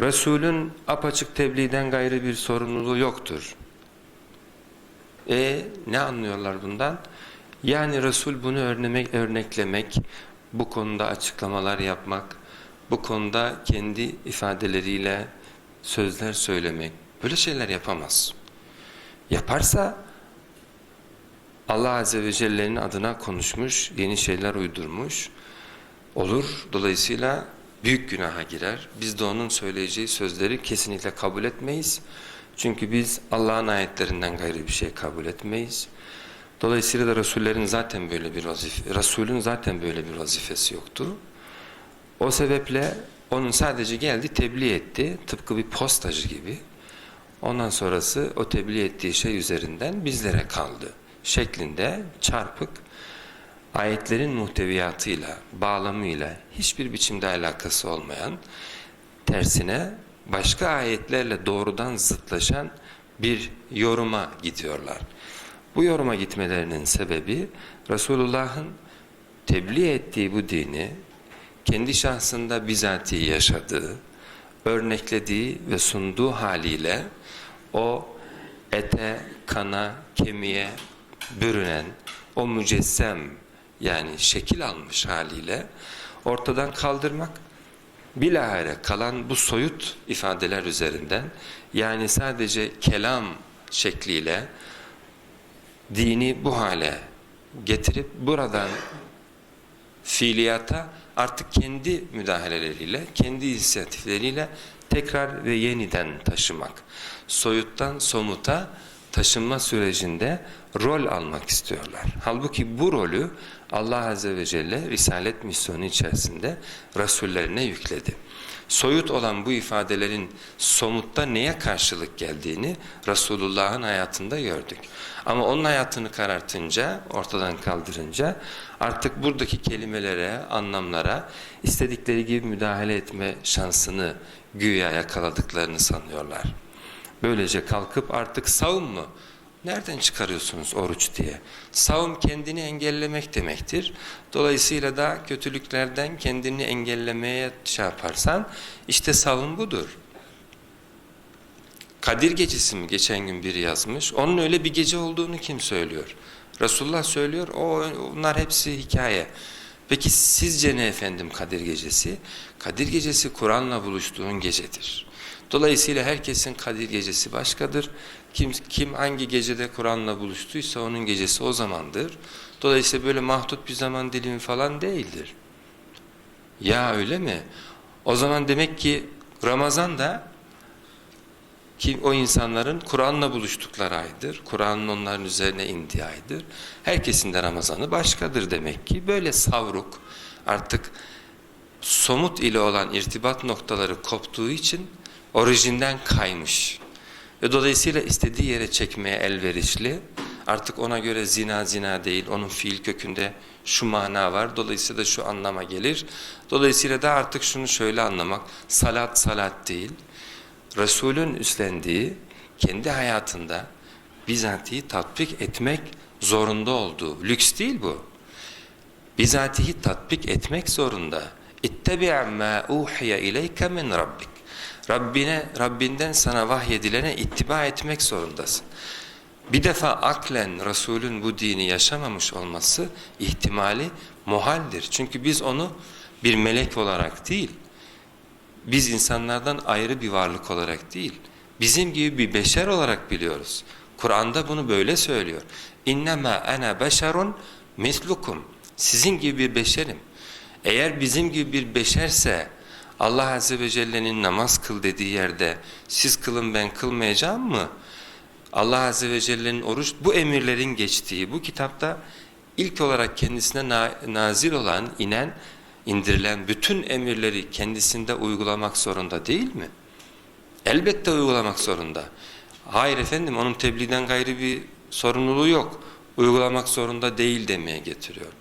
Resulün apaçık tebliğden gayrı bir sorumluluğu yoktur. E ne anlıyorlar bundan? Yani Resul bunu örnemek, örneklemek, bu konuda açıklamalar yapmak, bu konuda kendi ifadeleriyle sözler söylemek, böyle şeyler yapamaz. Yaparsa Allah Azze ve Celle'nin adına konuşmuş, yeni şeyler uydurmuş olur. Dolayısıyla büyük günaha girer. Biz de onun söyleyeceği sözleri kesinlikle kabul etmeyiz. Çünkü biz Allah'ın ayetlerinden gayrı bir şey kabul etmeyiz. Dolayısıyla da Resullerin zaten böyle bir vazife, Resulün zaten böyle bir vazifesi yoktu. O sebeple onun sadece geldi tebliğ etti. Tıpkı bir postacı gibi. Ondan sonrası o tebliğ ettiği şey üzerinden bizlere kaldı. Şeklinde çarpık ayetlerin muhteviyatıyla, bağlamıyla hiçbir biçimde alakası olmayan, tersine başka ayetlerle doğrudan zıtlaşan bir yoruma gidiyorlar. Bu yoruma gitmelerinin sebebi Resulullah'ın tebliğ ettiği bu dini kendi şahsında bizatihi yaşadığı, örneklediği ve sunduğu haliyle o ete, kana, kemiğe bürünen, o mücessem yani şekil almış haliyle ortadan kaldırmak bilahare kalan bu soyut ifadeler üzerinden yani sadece kelam şekliyle dini bu hale getirip buradan fiiliyata artık kendi müdahaleleriyle, kendi inisiyatifleriyle tekrar ve yeniden taşımak. Soyuttan somuta taşınma sürecinde rol almak istiyorlar. Halbuki bu rolü Allah Azze ve Celle Risalet misyonu içerisinde Resullerine yükledi. Soyut olan bu ifadelerin somutta neye karşılık geldiğini Resulullah'ın hayatında gördük. Ama onun hayatını karartınca, ortadan kaldırınca artık buradaki kelimelere, anlamlara istedikleri gibi müdahale etme şansını güya yakaladıklarını sanıyorlar. Böylece kalkıp artık savun mu? Nereden çıkarıyorsunuz oruç diye? Savun kendini engellemek demektir. Dolayısıyla da kötülüklerden kendini engellemeye şey yaparsan işte savun budur. Kadir gecesi mi geçen gün biri yazmış. Onun öyle bir gece olduğunu kim söylüyor? Resulullah söylüyor. O onlar hepsi hikaye. Peki sizce ne efendim Kadir gecesi? Kadir gecesi Kur'an'la buluştuğun gecedir. Dolayısıyla herkesin Kadir gecesi başkadır. Kim, kim hangi gecede Kur'an'la buluştuysa onun gecesi o zamandır. Dolayısıyla böyle mahdut bir zaman dilimi falan değildir. Ya öyle mi? O zaman demek ki Ramazan da ki o insanların Kur'an'la buluştukları aydır. Kur'an'ın onların üzerine indiği aydır. Herkesin de Ramazan'ı başkadır demek ki. Böyle savruk artık somut ile olan irtibat noktaları koptuğu için orijinden kaymış. Ve dolayısıyla istediği yere çekmeye elverişli. Artık ona göre zina zina değil, onun fiil kökünde şu mana var, dolayısıyla şu anlama gelir. Dolayısıyla da artık şunu şöyle anlamak, salat salat değil, Resulün üstlendiği kendi hayatında bizatihi tatbik etmek zorunda olduğu, lüks değil bu. Bizatihi tatbik etmek zorunda. İttebi' ma uhiye ileyke min rabbik. Rabbine, Rabbinden sana vahyedilene ittiba etmek zorundasın. Bir defa aklen Resulün bu dini yaşamamış olması ihtimali muhaldir. Çünkü biz onu bir melek olarak değil, biz insanlardan ayrı bir varlık olarak değil, bizim gibi bir beşer olarak biliyoruz. Kur'an'da bunu böyle söylüyor. İnnemâ ene beşerun mislukum. Sizin gibi bir beşerim. Eğer bizim gibi bir beşerse Allah Azze ve Celle'nin namaz kıl dediği yerde siz kılın ben kılmayacağım mı? Allah Azze ve Celle'nin oruç bu emirlerin geçtiği bu kitapta ilk olarak kendisine na nazil olan, inen, indirilen bütün emirleri kendisinde uygulamak zorunda değil mi? Elbette uygulamak zorunda. Hayır efendim onun tebliğden gayrı bir sorumluluğu yok. Uygulamak zorunda değil demeye getiriyor.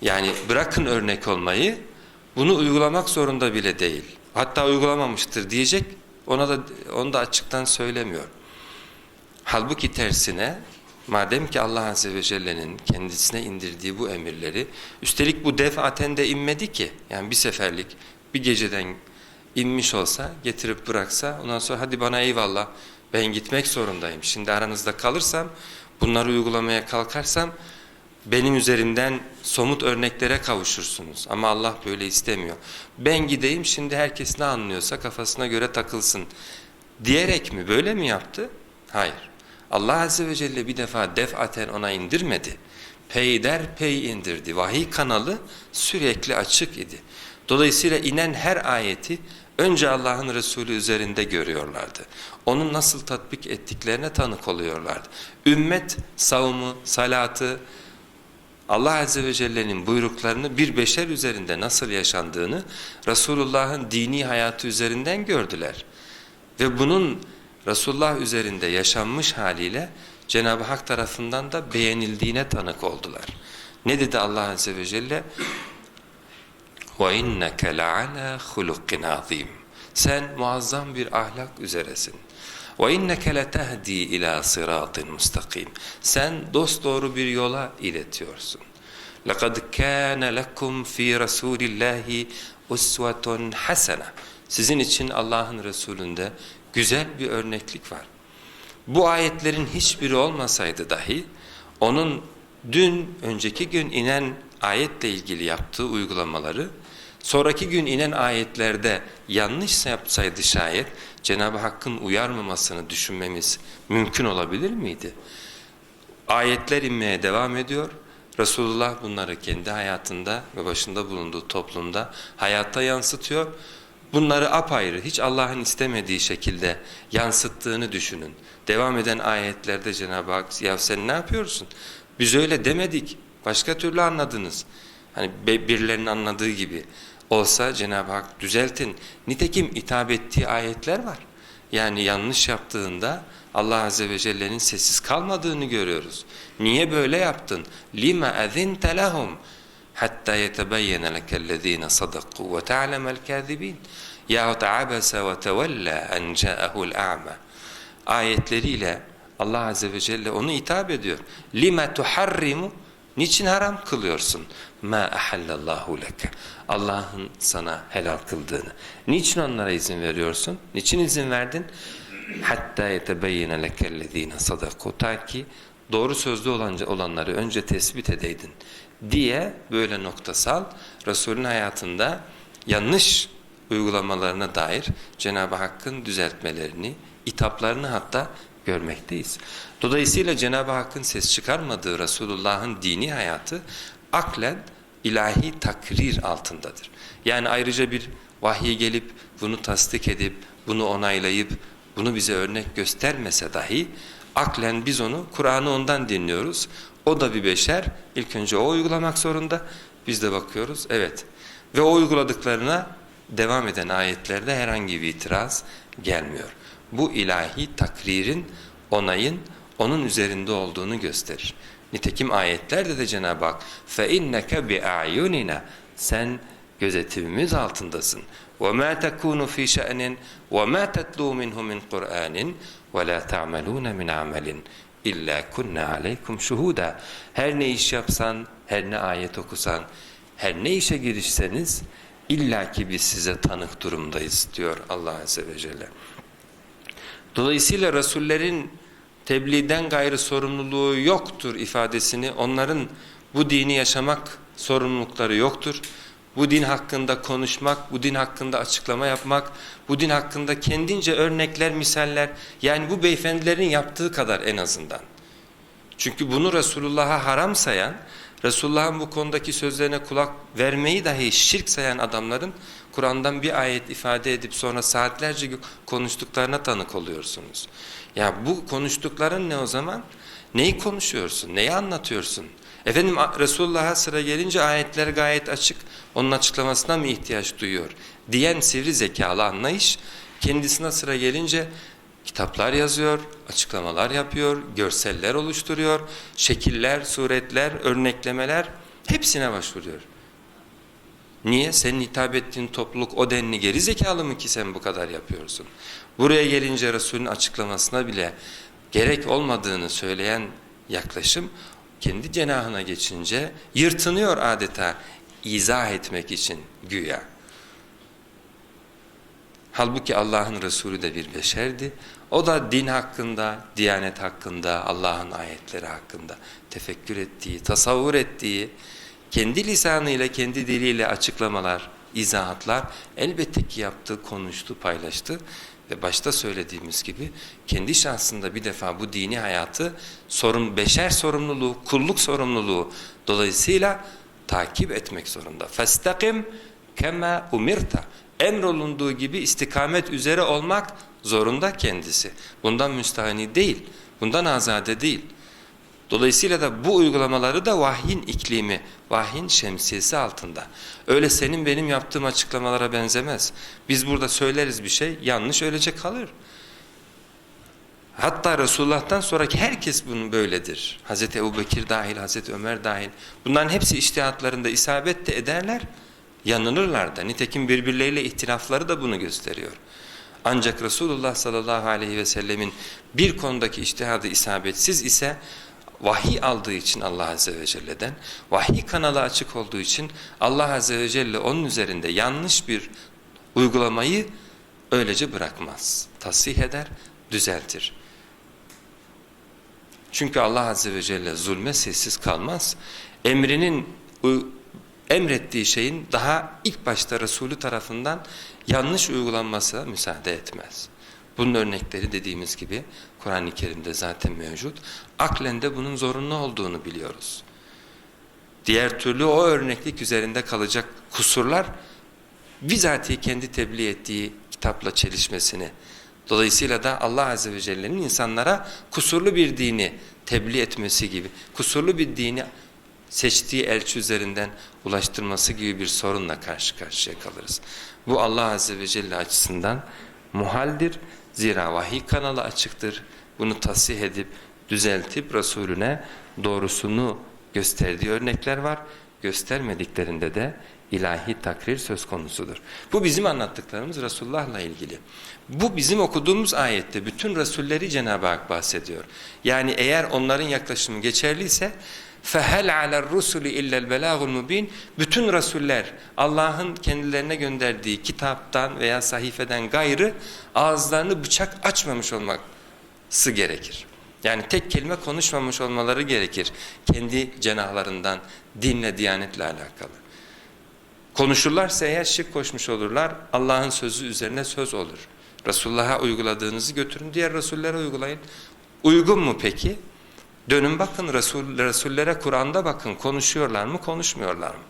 Yani bırakın örnek olmayı, bunu uygulamak zorunda bile değil. Hatta uygulamamıştır diyecek, ona da onu da açıktan söylemiyor. Halbuki tersine, madem ki Allah Azze ve Celle'nin kendisine indirdiği bu emirleri, üstelik bu defaten de inmedi ki, yani bir seferlik, bir geceden inmiş olsa, getirip bıraksa, ondan sonra hadi bana eyvallah ben gitmek zorundayım. Şimdi aranızda kalırsam, bunları uygulamaya kalkarsam benim üzerimden somut örneklere kavuşursunuz. Ama Allah böyle istemiyor. Ben gideyim şimdi herkes ne anlıyorsa kafasına göre takılsın diyerek mi böyle mi yaptı? Hayır. Allah Azze ve Celle bir defa defaten ona indirmedi. Peyder pey indirdi. Vahiy kanalı sürekli açık idi. Dolayısıyla inen her ayeti önce Allah'ın Resulü üzerinde görüyorlardı. Onun nasıl tatbik ettiklerine tanık oluyorlardı. Ümmet savımı, salatı, Allah Azze ve Celle'nin buyruklarını bir beşer üzerinde nasıl yaşandığını Resulullah'ın dini hayatı üzerinden gördüler. Ve bunun Resulullah üzerinde yaşanmış haliyle Cenab-ı Hak tarafından da beğenildiğine tanık oldular. Ne dedi Allah Azze ve Celle? وَاِنَّكَ لَعَلَى خُلُقٍ عَظِيمٍ Sen muazzam bir ahlak üzeresin. وَاِنَّكَ لَتَهْدِي اِلَى صِرَاطٍ مُسْتَقِيمٍ Sen dosdoğru bir yola iletiyorsun. لَقَدْ كَانَ لَكُمْ ف۪ي رَسُولِ اللّٰهِ اُسْوَةٌ حَسَنَةٌ Sizin için Allah'ın Resulü'nde güzel bir örneklik var. Bu ayetlerin hiçbiri olmasaydı dahi onun dün önceki gün inen ayetle ilgili yaptığı uygulamaları sonraki gün inen ayetlerde yanlış yapsaydı şayet Cenab-ı Hakk'ın uyarmamasını düşünmemiz mümkün olabilir miydi? Ayetler inmeye devam ediyor. Resulullah bunları kendi hayatında ve başında bulunduğu toplumda hayata yansıtıyor. Bunları apayrı, hiç Allah'ın istemediği şekilde yansıttığını düşünün. Devam eden ayetlerde Cenab-ı Hak, ya sen ne yapıyorsun? Biz öyle demedik, başka türlü anladınız Hani birilerinin anladığı gibi olsa Cenab-ı Hak düzeltin. Nitekim hitap ettiği ayetler var. Yani yanlış yaptığında Allah Azze ve Celle'nin sessiz kalmadığını görüyoruz. Niye böyle yaptın? لِمَا اَذِنْتَ لَهُمْ hatta yetebeyyene lekellezine sadaku ve ta'lemel kâzibin yahut abese ve tevella en câehul a'ma ayetleriyle Allah Azze ve Celle onu hitap ediyor. Lime tuharrimu niçin haram kılıyorsun? Ma ahallallahu leke. Allah'ın sana helal kıldığını. Niçin onlara izin veriyorsun? Niçin izin verdin? Hatta yetebeyyene lekellezine sadaku. Ta ki doğru sözlü olanları önce tespit edeydin diye böyle noktasal Resulün hayatında yanlış uygulamalarına dair Cenab-ı Hakk'ın düzeltmelerini, itaplarını hatta görmekteyiz. Dolayısıyla Cenab-ı Hakk'ın ses çıkarmadığı Resulullah'ın dini hayatı aklen ilahi takrir altındadır. Yani ayrıca bir vahiy gelip bunu tasdik edip, bunu onaylayıp, bunu bize örnek göstermese dahi aklen biz onu, Kur'an'ı ondan dinliyoruz. O da bir beşer. İlk önce o uygulamak zorunda. Biz de bakıyoruz. Evet. Ve o uyguladıklarına devam eden ayetlerde herhangi bir itiraz gelmiyor. Bu ilahi takririn, onayın onun üzerinde olduğunu gösterir. Nitekim ayetlerde de Cenab-ı Hak فَاِنَّكَ بِاَعْيُنِنَا Sen gözetimimiz altındasın. وَمَا تَكُونُ ف۪ي شَأْنٍ وَمَا تَتْلُوا مِنْهُ مِنْ قُرْآنٍ وَلَا تَعْمَلُونَ مِنْ عَمَلٍ İlla kunna aleykum şuhuda. Her ne iş yapsan, her ne ayet okusan, her ne işe girişseniz illaki biz size tanık durumdayız diyor Allah Azze ve Celle. Dolayısıyla Resullerin tebliğden gayrı sorumluluğu yoktur ifadesini onların bu dini yaşamak sorumlulukları yoktur bu din hakkında konuşmak, bu din hakkında açıklama yapmak, bu din hakkında kendince örnekler, misaller yani bu beyefendilerin yaptığı kadar en azından. Çünkü bunu Resulullah'a haram sayan, Resulullah'ın bu konudaki sözlerine kulak vermeyi dahi şirk sayan adamların Kur'an'dan bir ayet ifade edip sonra saatlerce konuştuklarına tanık oluyorsunuz. Ya bu konuştukların ne o zaman? Neyi konuşuyorsun? Neyi anlatıyorsun? Efendim Resulullah'a sıra gelince ayetler gayet açık. Onun açıklamasına mı ihtiyaç duyuyor? Diyen sivri zekalı anlayış kendisine sıra gelince kitaplar yazıyor, açıklamalar yapıyor, görseller oluşturuyor, şekiller, suretler, örneklemeler hepsine başvuruyor. Niye? Senin hitap ettiğin topluluk o denli geri zekalı mı ki sen bu kadar yapıyorsun? Buraya gelince Resulün açıklamasına bile gerek olmadığını söyleyen yaklaşım kendi cenahına geçince yırtınıyor adeta izah etmek için güya. Halbuki Allah'ın Resulü de bir beşerdi. O da din hakkında, diyanet hakkında, Allah'ın ayetleri hakkında tefekkür ettiği, tasavvur ettiği, kendi lisanıyla, kendi diliyle açıklamalar, izahatlar elbette ki yaptı, konuştu, paylaştı. Ve başta söylediğimiz gibi kendi şahsında bir defa bu dini hayatı sorun, beşer sorumluluğu, kulluk sorumluluğu dolayısıyla takip etmek zorunda. فَاسْتَقِمْ كَمَا umirta. Emrolunduğu gibi istikamet üzere olmak zorunda kendisi. Bundan müstahani değil, bundan azade değil. Dolayısıyla da bu uygulamaları da vahyin iklimi, vahyin şemsiyesi altında. Öyle senin benim yaptığım açıklamalara benzemez. Biz burada söyleriz bir şey, yanlış öylece kalır. Hatta Resulullah'tan sonraki herkes bunun böyledir. Hazreti Ebubekir dahil, Hazreti Ömer dahil. Bunların hepsi iştihatlarında isabet de ederler, yanılırlar da. Nitekim birbirleriyle ihtilafları da bunu gösteriyor. Ancak Resulullah sallallahu aleyhi ve sellemin bir konudaki iştihadı isabetsiz ise vahiy aldığı için Allah Azze ve Celle'den, vahiy kanalı açık olduğu için Allah Azze ve Celle onun üzerinde yanlış bir uygulamayı öylece bırakmaz. Tasih eder, düzeltir. Çünkü Allah Azze ve Celle zulme sessiz kalmaz. Emrinin emrettiği şeyin daha ilk başta Resulü tarafından yanlış uygulanmasına müsaade etmez. Bunun örnekleri dediğimiz gibi Kur'an-ı Kerim'de zaten mevcut. Aklen de bunun zorunlu olduğunu biliyoruz. Diğer türlü o örneklik üzerinde kalacak kusurlar bizatihi kendi tebliğ ettiği kitapla çelişmesini dolayısıyla da Allah Azze ve Celle'nin insanlara kusurlu bir dini tebliğ etmesi gibi kusurlu bir dini seçtiği elçi üzerinden ulaştırması gibi bir sorunla karşı karşıya kalırız. Bu Allah Azze ve Celle açısından muhaldir. Zira vahiy kanalı açıktır. Bunu tasih edip düzeltip Resulüne doğrusunu gösterdiği örnekler var. Göstermediklerinde de ilahi takrir söz konusudur. Bu bizim anlattıklarımız Resulullah'la ilgili. Bu bizim okuduğumuz ayette bütün Resulleri Cenab-ı Hak bahsediyor. Yani eğer onların yaklaşımı geçerliyse فَهَلْ عَلَى الرُّسُلِ اِلَّا الْبَلَاغُ الْمُب۪ينَ Bütün Resuller Allah'ın kendilerine gönderdiği kitaptan veya sahifeden gayrı ağızlarını bıçak açmamış olması gerekir. Yani tek kelime konuşmamış olmaları gerekir. Kendi cenahlarından, dinle, diyanetle alakalı. Konuşurlarsa eğer şirk koşmuş olurlar, Allah'ın sözü üzerine söz olur. Resulullah'a uyguladığınızı götürün, diğer Resullere uygulayın. Uygun mu peki? Dönün bakın Resul, Resullere Kur'an'da bakın konuşuyorlar mı konuşmuyorlar mı?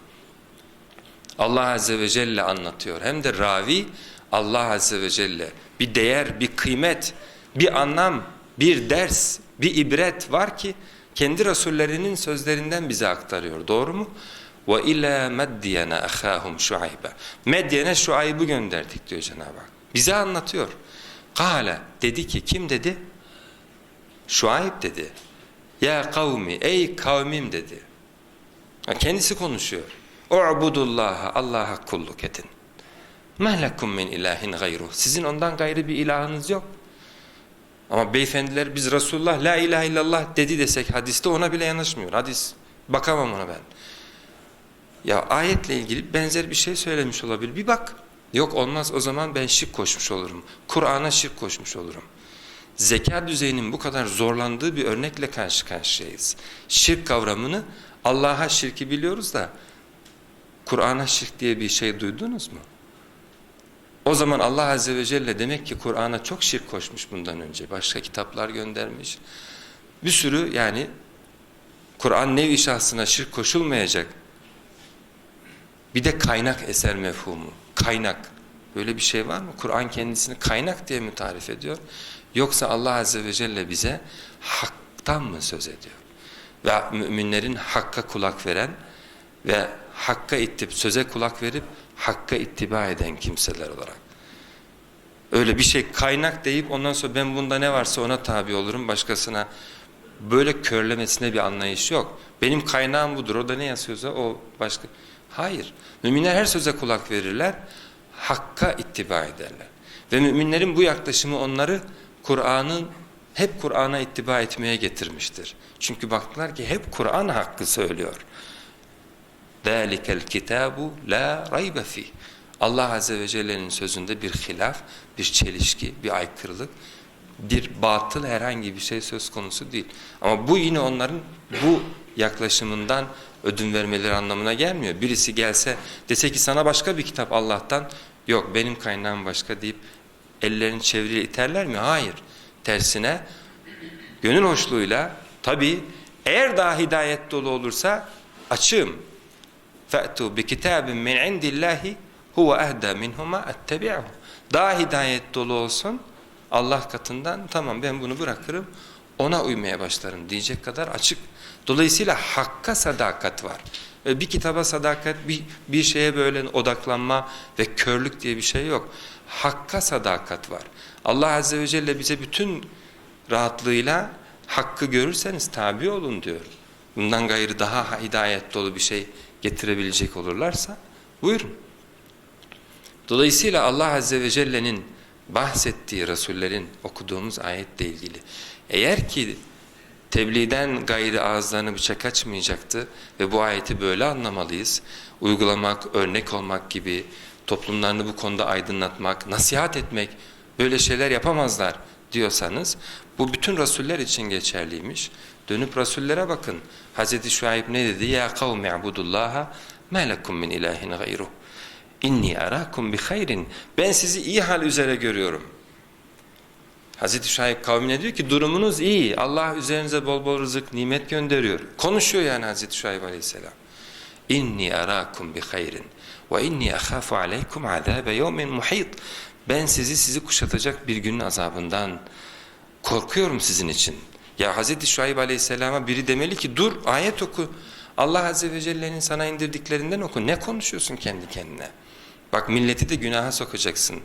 Allah Azze ve Celle anlatıyor. Hem de ravi Allah Azze ve Celle bir değer, bir kıymet, bir anlam, bir ders, bir ibret var ki kendi Resullerinin sözlerinden bize aktarıyor. Doğru mu? Ve ila Medyene ahahum Şuayba. Medyen'e Şuayb'ı gönderdik diyor Cenab-ı Hak. Bize anlatıyor. Kale dedi ki kim dedi? Şuayb dedi. Ya kavmi ey kavmim dedi. Kendisi konuşuyor. U'budullaha Allah'a kulluk edin. Mehlekum min ilahin gayruh. Sizin ondan gayrı bir ilahınız yok. Ama beyefendiler biz Resulullah la ilahe illallah dedi desek hadiste ona bile yanaşmıyor. Hadis bakamam ona ben. Ya ayetle ilgili benzer bir şey söylemiş olabilir. Bir bak. Yok olmaz o zaman ben şirk koşmuş olurum. Kur'an'a şirk koşmuş olurum. Zeka düzeyinin bu kadar zorlandığı bir örnekle karşı karşıyayız. Şirk kavramını Allah'a şirki biliyoruz da Kur'an'a şirk diye bir şey duydunuz mu? O zaman Allah Azze ve Celle demek ki Kur'an'a çok şirk koşmuş bundan önce. Başka kitaplar göndermiş. Bir sürü yani Kur'an nevi şahsına şirk koşulmayacak. Bir de kaynak eser mefhumu. Kaynak. Böyle bir şey var mı? Kur'an kendisini kaynak diye mi tarif ediyor? Yoksa Allah Azze ve Celle bize haktan mı söz ediyor? Ve müminlerin hakka kulak veren ve hakka ittip, söze kulak verip hakka ittiba eden kimseler olarak. Öyle bir şey kaynak deyip ondan sonra ben bunda ne varsa ona tabi olurum başkasına böyle körlemesine bir anlayış yok. Benim kaynağım budur. O da ne yazıyorsa o başka. Hayır. Müminler her söze kulak verirler. Hakka ittiba ederler. Ve müminlerin bu yaklaşımı onları Kur'an'ın hep Kur'an'a ittiba etmeye getirmiştir. Çünkü baktılar ki hep Kur'an hakkı söylüyor. ذَٰلِكَ الْكِتَابُ لَا رَيْبَ فِيهِ Allah Azze ve Celle'nin sözünde bir hilaf, bir çelişki, bir aykırılık, bir batıl herhangi bir şey söz konusu değil. Ama bu yine onların bu yaklaşımından ödün vermeleri anlamına gelmiyor. Birisi gelse dese ki sana başka bir kitap Allah'tan yok benim kaynağım başka deyip ellerini çeviriye iterler mi? Hayır. Tersine gönül hoşluğuyla tabi eğer daha hidayet dolu olursa açığım. فَأْتُوا بِكِتَابٍ مِنْ عِنْدِ اللّٰهِ هُوَ اَهْدَى مِنْهُمَا اَتَّبِعُهُ Daha hidayet dolu olsun Allah katından tamam ben bunu bırakırım ona uymaya başlarım diyecek kadar açık. Dolayısıyla hakka sadakat var. Bir kitaba sadakat, bir, bir şeye böyle odaklanma ve körlük diye bir şey yok. Hakka sadakat var. Allah Azze ve Celle bize bütün rahatlığıyla hakkı görürseniz tabi olun diyor. Bundan gayrı daha hidayet dolu bir şey getirebilecek olurlarsa buyurun. Dolayısıyla Allah Azze ve Celle'nin bahsettiği Resullerin okuduğumuz ayetle ilgili eğer ki tebliğden gayrı ağızlarını bıçak açmayacaktı ve bu ayeti böyle anlamalıyız. Uygulamak, örnek olmak gibi toplumlarını bu konuda aydınlatmak, nasihat etmek böyle şeyler yapamazlar diyorsanız bu bütün rasuller için geçerliymiş. Dönüp rasullere bakın. Hz. Şuayb ne dedi? Ya kavmi abudullaha ma lekum min ilahin gayruh. İnni arakum bi hayrin. Ben sizi iyi hal üzere görüyorum. Hazreti Şuayb kavmine diyor ki durumunuz iyi. Allah üzerinize bol bol rızık, nimet gönderiyor. Konuşuyor yani Hazreti Şuayb aleyhisselam. İnni arakum bi hayrin ve inni ahafu aleykum azabe yevmin muhit. Ben sizi sizi kuşatacak bir günün azabından korkuyorum sizin için. Ya Hazreti Şuayb aleyhisselama biri demeli ki dur ayet oku. Allah azze ve celle'nin sana indirdiklerinden oku. Ne konuşuyorsun kendi kendine? Bak milleti de günaha sokacaksın.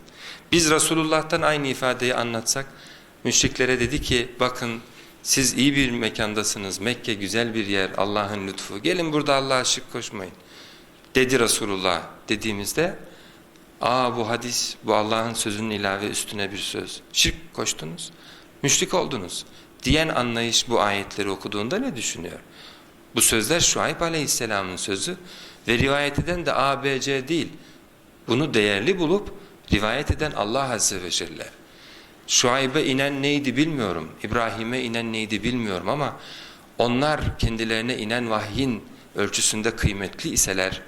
Biz Resulullah'tan aynı ifadeyi anlatsak müşriklere dedi ki bakın siz iyi bir mekandasınız. Mekke güzel bir yer. Allah'ın lütfu. Gelin burada Allah'a şirk koşmayın. Dedi Resulullah dediğimizde aa bu hadis bu Allah'ın sözünün ilave üstüne bir söz. Şirk koştunuz. Müşrik oldunuz. Diyen anlayış bu ayetleri okuduğunda ne düşünüyor? Bu sözler Şuayb Aleyhisselam'ın sözü ve rivayet eden de A, B, C değil. Bunu değerli bulup rivayet eden Allah Azze ve Celle. Şuayb'e inen neydi bilmiyorum, İbrahim'e inen neydi bilmiyorum ama onlar kendilerine inen vahyin ölçüsünde kıymetli iseler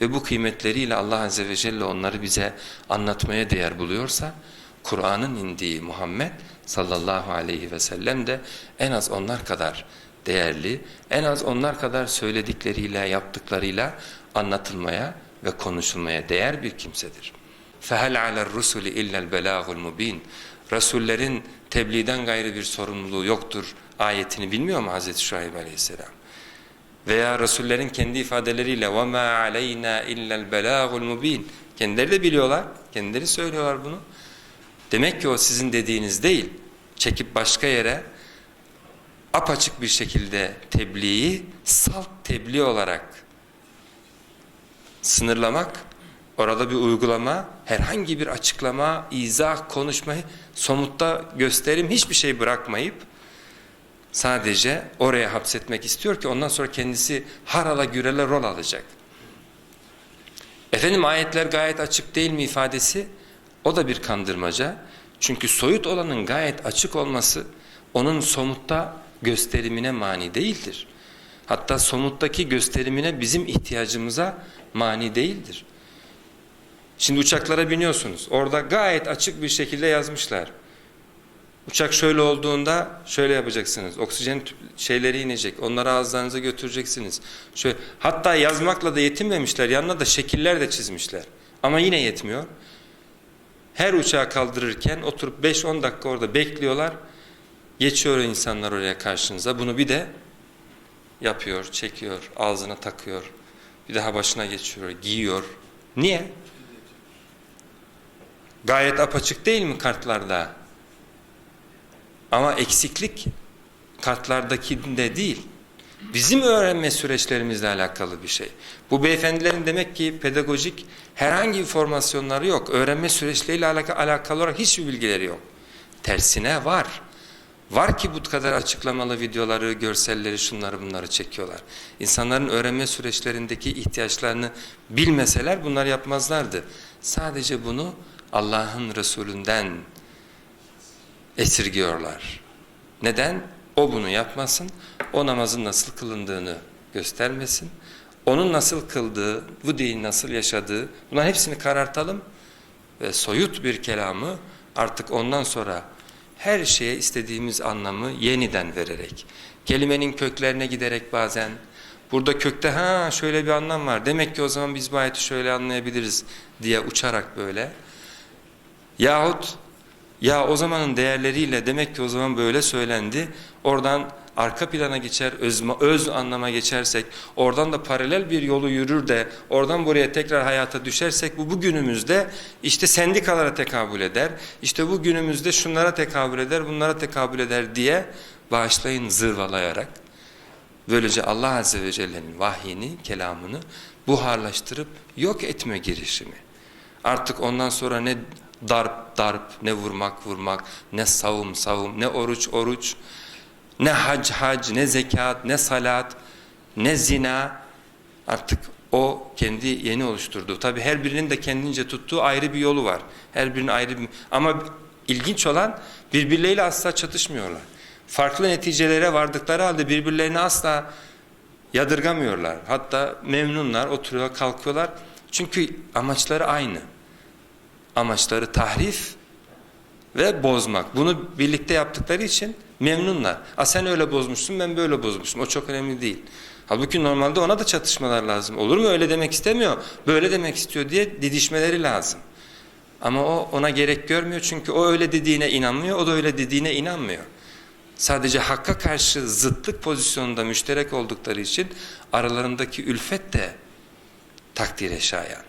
ve bu kıymetleriyle Allah Azze ve Celle onları bize anlatmaya değer buluyorsa Kur'an'ın indiği Muhammed sallallahu aleyhi ve sellem de en az onlar kadar değerli, en az onlar kadar söyledikleriyle, yaptıklarıyla anlatılmaya ve konuşulmaya değer bir kimsedir. فَهَلْ عَلَى الرُّسُلِ اِلَّا الْبَلَاغُ الْمُب۪ينَ Resullerin tebliğden gayrı bir sorumluluğu yoktur ayetini bilmiyor mu Hazreti Şuayb Aleyhisselam? Veya Resullerin kendi ifadeleriyle وَمَا عَلَيْنَا اِلَّا الْبَلَاغُ الْمُب۪ينَ Kendileri de biliyorlar, kendileri söylüyorlar bunu. Demek ki o sizin dediğiniz değil, çekip başka yere apaçık bir şekilde tebliği salt tebliğ olarak sınırlamak, orada bir uygulama, herhangi bir açıklama, izah, konuşmayı, somutta gösterim hiçbir şey bırakmayıp sadece oraya hapsetmek istiyor ki ondan sonra kendisi harala gürele rol alacak. Efendim ayetler gayet açık değil mi ifadesi? O da bir kandırmaca. Çünkü soyut olanın gayet açık olması onun somutta gösterimine mani değildir. Hatta somuttaki gösterimine bizim ihtiyacımıza mani değildir. Şimdi uçaklara biniyorsunuz. Orada gayet açık bir şekilde yazmışlar. Uçak şöyle olduğunda şöyle yapacaksınız. Oksijen şeyleri inecek. Onları ağızlarınıza götüreceksiniz. Şöyle, hatta yazmakla da yetinmemişler. Yanına da şekiller de çizmişler. Ama yine yetmiyor. Her uçağı kaldırırken oturup 5-10 dakika orada bekliyorlar. Geçiyor insanlar oraya karşınıza. Bunu bir de yapıyor, çekiyor, ağzına takıyor. Bir daha başına geçiyor, giyiyor. Niye? Gayet apaçık değil mi kartlarda? Ama eksiklik kartlardaki de değil. Bizim öğrenme süreçlerimizle alakalı bir şey. Bu beyefendilerin demek ki pedagojik herhangi bir formasyonları yok. Öğrenme süreçleriyle alakalı olarak hiçbir bilgileri yok. Tersine var. Var ki bu kadar açıklamalı videoları, görselleri, şunları bunları çekiyorlar. İnsanların öğrenme süreçlerindeki ihtiyaçlarını bilmeseler bunlar yapmazlardı. Sadece bunu Allah'ın Resulünden esirgiyorlar. Neden? O bunu yapmasın, o namazın nasıl kılındığını göstermesin, onun nasıl kıldığı, bu dini nasıl yaşadığı, bunların hepsini karartalım ve soyut bir kelamı artık ondan sonra her şeye istediğimiz anlamı yeniden vererek, kelimenin köklerine giderek bazen, burada kökte ha şöyle bir anlam var, demek ki o zaman biz bu ayeti şöyle anlayabiliriz diye uçarak böyle, yahut ya o zamanın değerleriyle demek ki o zaman böyle söylendi. Oradan arka plana geçer, öz, öz anlama geçersek, oradan da paralel bir yolu yürür de oradan buraya tekrar hayata düşersek bu bugünümüzde işte sendikalara tekabül eder. İşte bu günümüzde şunlara tekabül eder, bunlara tekabül eder diye bağışlayın zırvalayarak böylece Allah Azze ve Celle'nin vahyini, kelamını buharlaştırıp yok etme girişimi. Artık ondan sonra ne darp darp, ne vurmak vurmak, ne savun savun, ne oruç oruç, ne hac hac, ne zekat, ne salat, ne zina. Artık o kendi yeni oluşturduğu. Tabi her birinin de kendince tuttuğu ayrı bir yolu var. Her birinin ayrı bir... Ama ilginç olan birbirleriyle asla çatışmıyorlar. Farklı neticelere vardıkları halde birbirlerini asla yadırgamıyorlar. Hatta memnunlar, oturuyorlar, kalkıyorlar. Çünkü amaçları aynı amaçları tahrif ve bozmak. Bunu birlikte yaptıkları için memnunlar. A sen öyle bozmuşsun ben böyle bozmuşum. O çok önemli değil. Halbuki normalde ona da çatışmalar lazım. Olur mu öyle demek istemiyor, böyle demek istiyor diye didişmeleri lazım. Ama o ona gerek görmüyor çünkü o öyle dediğine inanmıyor, o da öyle dediğine inanmıyor. Sadece hakka karşı zıtlık pozisyonunda müşterek oldukları için aralarındaki ülfet de takdire şayan.